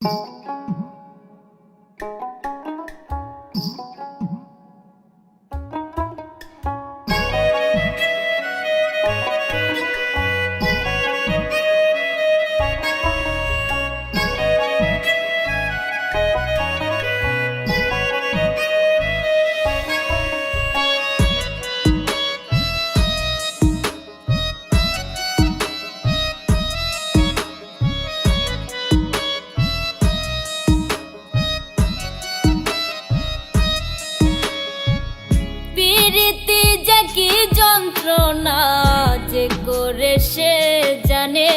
প্রীতি যন্ত্রণা যে করে সে জানে।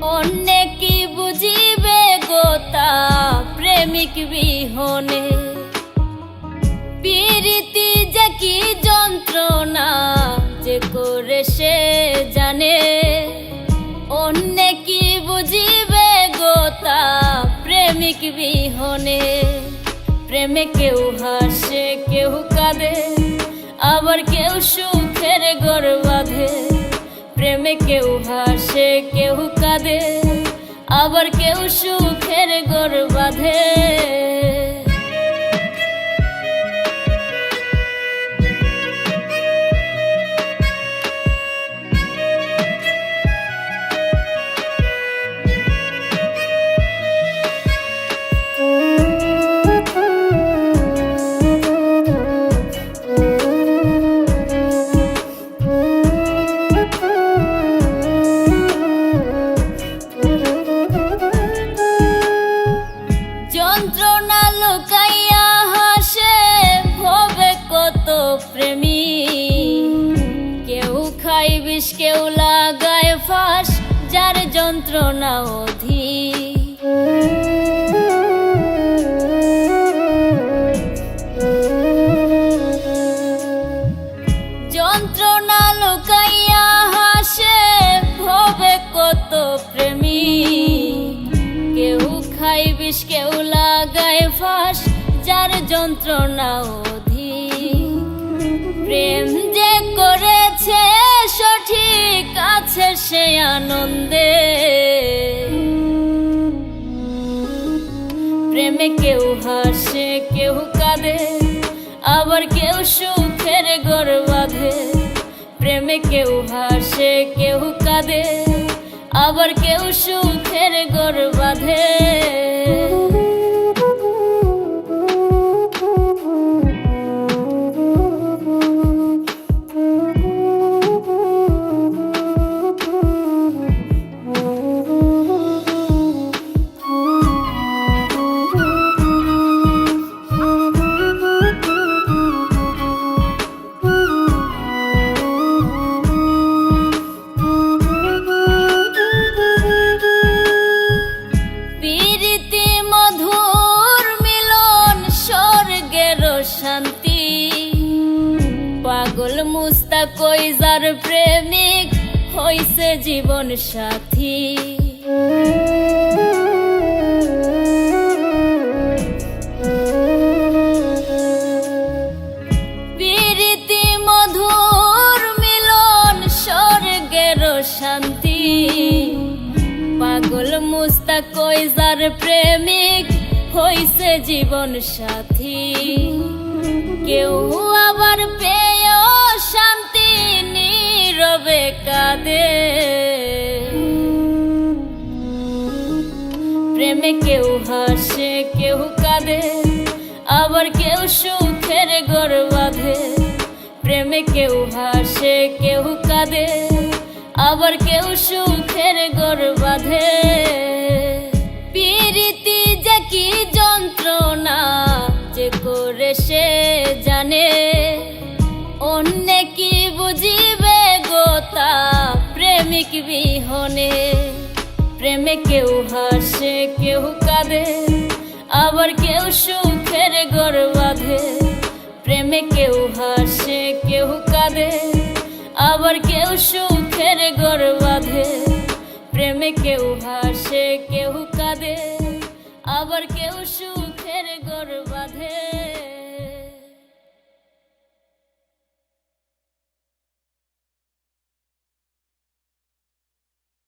অন্য কি বুঝিবে গোতা প্রেমিক বিহনে। প্রীতি যে কি যন্ত্রণা যে করে সে জানে। অন্য কি বুঝিবে গোতা প্রেমিক বিহনে। প্রেমে কেউ হাসে, কেউ কাঁদে। আবার কেউ সুখের গর বাঁধে, প্রেমে কেউ হাসে, কেউ কাঁদে, আবার কেউ সুখের গর বাঁধে। যন্ত্রণা অধীর যন্ত্রণা লুকাইয়া হাসে, ভবে কত প্রেমী। কেউ খাই বিষ, কেউ লাগায় ফাঁস, যার যন্ত্রণা অধীর প্রেম যে করেছে, সঠিক আছে সে আনন্দে। প্রেমে কেউ হাসে, কেউ কাঁদে, আবার কেউ সুখের গর বাঁধে। প্রেমে কেউ হাসে, কেউ কাঁদে, আবার কেউ সুখের গর বাঁধে। মুস্তা কইজার প্রেমিক হইছে জীবন সাথী। শান্তি। পাগল মুস্তা প্রেমিক হইছে জীবন সাথী। কেউ আবার পেয় কাঁদে প্রেমে কেউ হাসে, কেউ কাঁদে, আবার কেউ সুখের গর বাঁধে। প্রেমে কেউ হাসে, কেউ কাঁদে, আবার কেউ সুখের গর বাঁধে। প্রীতি বিহনে প্রেমে কেউ হাসে, কেউ কাঁদে। আবার কেউ সুখের গর বাঁধে। প্রেমে কেউ হাসে, কেউ কাঁদে। আবার কেউ সুখের গর বাঁধে। প্রেমে কেউ হাসে, কেউ কাঁদে। আবার কেউ সুখের গর বাঁধে